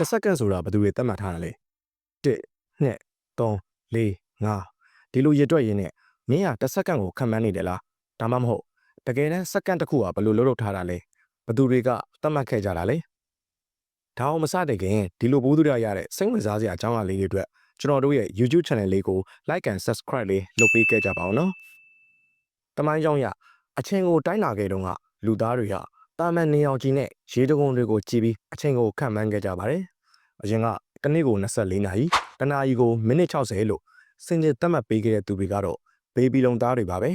တစ်စက္ကန့်ဆိုတာဘယ်သူတွေသတ်မှတ်ထားတာလဲ1 2 3 4 5ဒီလိုရည်တွက်ရင်းနဲ့မင်းကတစ်စက္ကန့်ကိုခံမှန်းနေတယ်လားဒါမှမဟုတ်တကယ်တမ်းစက္ကန့်တစ်ခုကဘယ်လိုလုပ်လုပ်ထားတာလဲဘယ်သူတွေကသတ်မှတ်ခဲ့ကြတာလဲဒါအောင်မစတဲ့ခင်ဒီလိုဘူးသူရရတဲ့စိတ်ဝင်စားစရာအကြောင်းအရာလေးတွေအတွက်ကျွန်တော်တို့ရဲ့ YouTube channel လေးကို like and subscribe လေးလုပ်ပေးခဲ့ကြပါအောင်နော်တမိုင်းကြောင်းရအချိန်ကိုတိုင်းလာခဲ့တုန်းကလူသားတွေက တာမန်နေအောင်ကြီးနဲ့ရေတကုံတွေကိုကြည်ပြီးအချိန်ကိုခံမှန်းခဲ့ကြပါတယ်အရင်ကတစ်နေ့ကို24နာရီတစ်နာရီကိုမိနစ်60လို့စင်ကြယ်သတ်မှတ်ပေးခဲ့တဲ့သူတွေကတော့ဘေဘီလုံသားတွေပါပဲ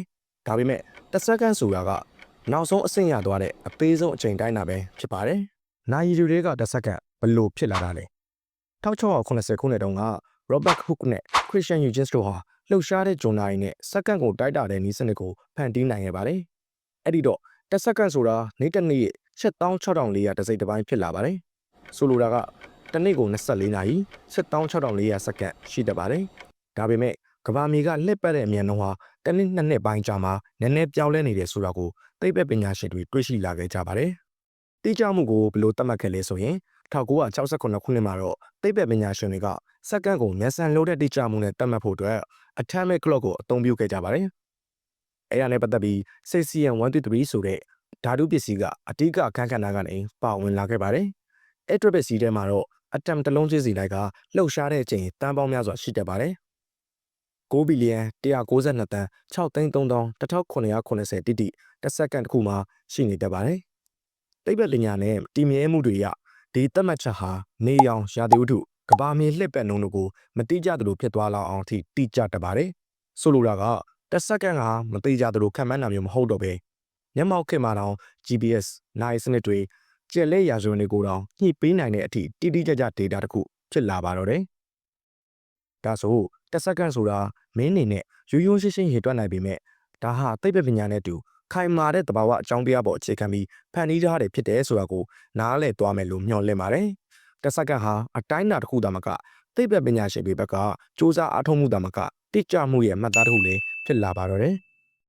ဒါပေမဲ့တစ်စက္ကန့်ဆိုတာကနောက်ဆုံးအဆင့်ရသွားတဲ့အသေးဆုံးအချိန်တိုင်းတာပဲဖြစ်ပါတယ်နိုင်ရီတွေကတစ်စက္ကန့်ဘယ်လို့ဖြစ်လာတာလဲ1680ခုနှစ်တုန်းက Robert Hooke နဲ့ Christian Huygens တို့ဟာလှုပ်ရှားတဲ့ဂျွန်နာရီနဲ့စက္ကန့်ကိုတိုက်တာတဲ့နည်းစနစ်ကိုဖန်တီးနိုင်ခဲ့ပါတယ်။အဲ့ဒီတော့ တစ်စက္ကန့်ဆိုတာနေ့တစ်နေ့ရဲ့76,400တစိတ်တစ်ပိုင်းဖြစ်လာပါတယ်။ဆိုလိုတာကတစ်နေ့ကို24နာရီ76,400စက္ကန့်ရှိတတ်ပါတယ်။ဒါပေမဲ့ကဘာမြေကလှည့်ပတ်တဲ့အမြန်နှုန်းဟာတစ်နှစ်နှစ်နှစ်ပိုင်းကြာမှနည်းနည်းပြောင်းလဲနေတယ်ဆိုတာကိုသိပ္ပံပညာရှင်တွေတွေ့ရှိလာခဲ့ကြပါတယ်။တိကျမှုကိုဘယ်လိုသတ်မှတ်ခဲ့လဲဆိုရင်1968ခုနှစ်မှာတော့သိပ္ပံပညာရှင်တွေကစက္ကန့်ကိုမျက်စံလို့တဲ့တိကျမှုနဲ့သတ်မှတ်ဖို့အတွက် atomic clock ကိုအသုံးပြုခဲ့ကြပါတယ်။ အဲဒါနဲ့ပတ်သက်ပြီး cesium 123ဆိုတဲ့ဓာတုပစ္စည်းကအတိကအခန်းကဏ္ဍကနေပါဝင်လာခဲ့ပါတယ်။အဲ့ဒီပစ္စည်းထဲမှာတော့ atom တစ်လုံးချင်းစီလိုက်ကလှုပ်ရှားတဲ့အချိန်တန်းပေါင်းများစွာရှိတတ်ပါတယ်။9ဘီလီယံ192တန်း6သိန်း3980တိတိတစ်စက္ကန့်တစ်ခုမှာရှိနေတတ်ပါတယ်။သိပ္ပံပညာနဲ့တည်မြဲမှုတွေရဒီသတ်မှတ်ချက်ဟာနေရောင်ရာသီဥတုကဘာမြေလှစ်ပတ်နှုန်းတို့ကိုမတိကျသလိုဖြစ်သွားလောက်အောင်အထိတိကျတတ်ပါတယ်။ဆိုလိုတာက တစ်စက္ကန့်ကမတိကျသလိုခံမှန်းတာမျိုးမဟုတ်တော့ပဲမျက်မှောက်ခေတ်မှာတောင် GPS နိုင်စနစ်တွေကျက်လက်ရာဇဝင်တွေကိုတောင်ညှိပေးနိုင်တဲ့အထိတိတိကျကျ data တစ်ခုဖြစ်လာပါတော့တယ်။ဒါဆိုတစ်စက္ကန့်ဆိုတာမင်းအနေနဲ့ရိုးရိုးရှင်းရှင်းရေတွက်နိုင်ပေမဲ့ဒါဟာသိပ္ပံပညာနဲ့တူခိုင်မာတဲ့သဘာဝအကြောင်းတရားပေါ်အခြေခံပြီးဖန်တီးထားတယ်ဖြစ်တယ်ဆိုတာကိုနားလည်သွားမယ်လို့မျှော်လင့်ပါတယ်။တစ်စက္ကန့်ဟာအတိုင်းအတာတစ်ခုသာမကသိပ္ပံပညာရှင်တွေဘက်ကစ조사အားထုတ်မှုသာမက တိကျမှုရဲ့မှတ်သားတစ်ခုလည်းဖြစ်လာပါတော့တယ်။